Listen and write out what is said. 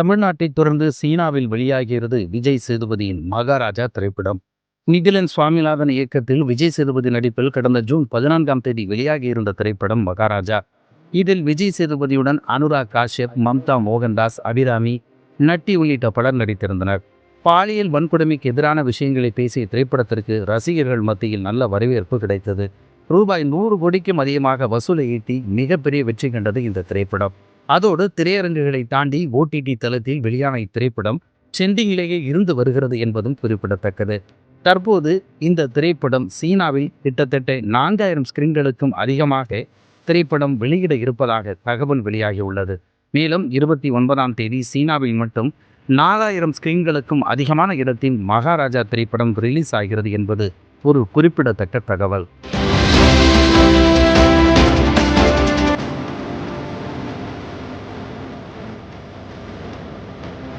தமிழ்நாட்டை தொடர்ந்து சீனாவில் வெளியாகிறது விஜய் சேதுபதியின் மகாராஜா திரைப்படம். நிதிலன் சுவாமிநாதன் இயக்கத்தில் விஜய் சேதுபதி நடிப்பில் கடந்த ஜூன் பதினான்காம் தேதி வெளியாகியிருந்த திரைப்படம் மகாராஜா. இதில் விஜய் சேதுபதியுடன் அனுராக் காஷ்யப் மம்தா மோகன்தாஸ் அபிராமி நட்டி உள்ளிட்ட பலர் நடித்திருந்தனர். பாலியல் வன்கொடுமைக்கு எதிரான விஷயங்களை பேசிய திரைப்படத்திற்கு ரசிகர்கள் மத்தியில் நல்ல வரவேற்பு கிடைத்தது. ரூபாய் நூறு கோடிக்கும் அதிகமாக வசூலை ஈட்டி மிகப்பெரிய வெற்றி கண்டது இந்த திரைப்படம். அதோடு திரையரங்குகளை தாண்டி ஓடிடி தளத்தில் வெளியான இத்திரைப்படம் சென்டிங்கிலேயே இருந்து வருகிறது என்பதும் குறிப்பிடத்தக்கது. தற்போது இந்த திரைப்படம் சீனாவில் கிட்டத்தட்ட நான்காயிரம் ஸ்கிரீன்களுக்கும் அதிகமாக திரைப்படம் வெளியிட இருப்பதாக தகவல் வெளியாகியுள்ளது. மேலும் இருபத்தி ஒன்பதாம் தேதி சீனாவில் மட்டும் நாலாயிரம் ஸ்கிரீன்களுக்கும் அதிகமான இடத்தில் மகாராஜா திரைப்படம் ரிலீஸ் ஆகிறது என்பது ஒரு குறிப்பிடத்தக்க தகவல்.